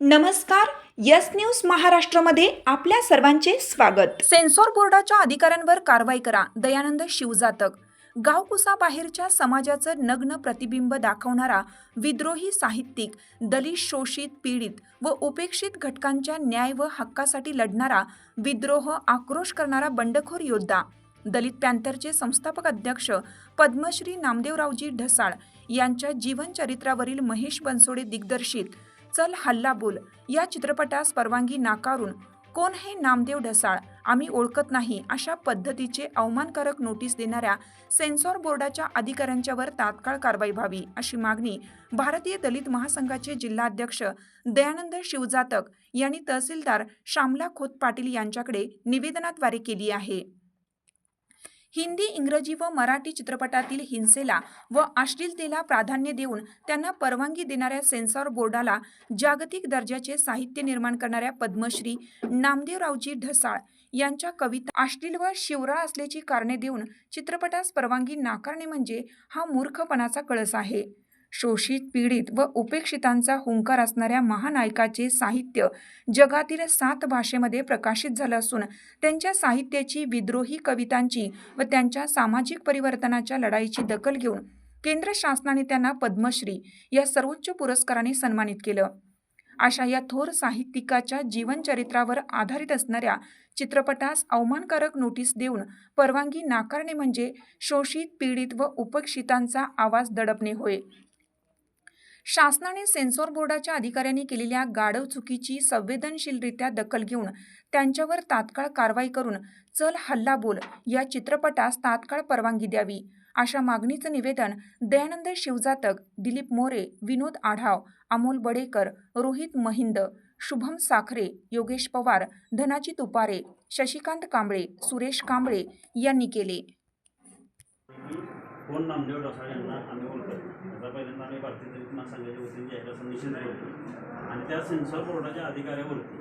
नमस्कार yes news महाराष्ट्रामध्ये आपल्या सर्वांचे स्वागत. सेन्सॉर बोर्डाच्या अधिकाऱ्यांवर कारवाई करा दयानंद शिवजातक. गावकुसा बाहेरच्या समाजाचं नग्न प्रतिबिंब दाखवणारा विद्रोही साहित्यिक दलित शोषित पीडित व उपेक्षित घटकांच्या न्याय व हक्कासाठी लढणारा विद्रोह आक्रोश करणारा बंडखोर योद्धा. दलित पॅन्थरचे संस्थापक अध्यक्ष पद्मश्री नामदेवरावजी ढसाळ यांच्या जीवनचरित्रावरील महेश बनसोडे दिग्दर्शित चल हल्ला बोल. या चित्रपटास परवानगी नाकारून. कोण हे नामदेव ढसाळ? आम्ही ओळखत नाही. अशा पद्धतीचे अवमानकारक नोटीस देणाऱ्या सेन्सॉर बोर्डाच्या अधिकाऱ्यांच्यावर तात्काळ कारवाई व्हावी अशी मागणी भारतीय दलित महासंघाचे जिल्हाध्यक्ष दयानंद शिवजातक यांनी तहसीलदार श्यामला खोत पाटील यांच्याकडे निवेदनाद्वारे केली आहे. हिंदी इंग्रजी व मराठी चित्रपटातील हिंसेला व अश्लीलतेला प्राधान्य देऊन त्यांना परवानगी देणाऱ्या सेन्सॉर बोर्डाला जागतिक दर्जाचे साहित्य निर्माण करणाऱ्या पद्मश्री नामदेवरावजी ढसाळ यांच्या कविता अश्लील व शिवराळ असल्याची कारणे देऊन चित्रपटास परवानगी नाकारणे म्हणजे हा मूर्खपणाचा कळस आहे. शोषित पीडित व उपेक्षितांचा हुंकार असणाऱ्या महानायकाचे साहित्य जगातील सात भाषेमध्ये प्रकाशित झालं असून त्यांच्या साहित्याची विद्रोही कवितांची व त्यांच्या सामाजिक परिवर्तनाच्या लढाईची दखल घेऊन केंद्र शासनाने त्यांना पद्मश्री या सर्वोच्च पुरस्काराने सन्मानित केलं. अशा या थोर साहित्यिकाच्या जीवनचरित्रावर आधारित असणाऱ्या चित्रपटास अवमानकारक नोटीस देऊन परवानगी नाकारणे म्हणजे शोषित पीडित व उपेक्षितांचा आवाज दडपणे होय. शासनाने सेन्सॉर बोर्डाच्या अधिकाऱ्यांनी केलेल्या गाढव चुकीची संवेदनशीलरित्या दखल घेऊन त्यांच्यावर तात्काळ कारवाई करून चल हल्ला बोल या चित्रपटास तात्काळ परवानगी द्यावी अशा मागणीचं निवेदन दयानंद शिवजातक दिलीप मोरे विनोद आढाव अमोल बडेकर रोहित महिंद शुभम साखरे योगेश पवार धनाजी तुपारे शशिकांत कांबळे सुरेश कांबळे यांनी केले. आता पहिल्यांदा आम्ही भारतीय दलित महासंघाच्या वतीने जाहीर असं निषेध करतो आणि त्या सेन्सॉर बोर्डाच्या अधिकाऱ्यावरती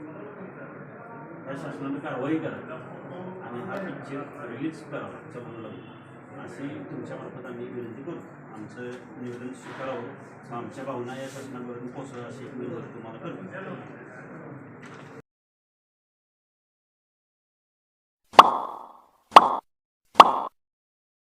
त्या शासनानं कारवाई करा आणि हा पिक्चर रिलीज करा चमनला अशी तुमच्यामार्फत आम्ही विनंती करू. आमचं निवेदन स्वीकारावं. आमच्या भावना या शासनापर्यंत पोचवा अशी एक विनंती तुम्हाला करतो.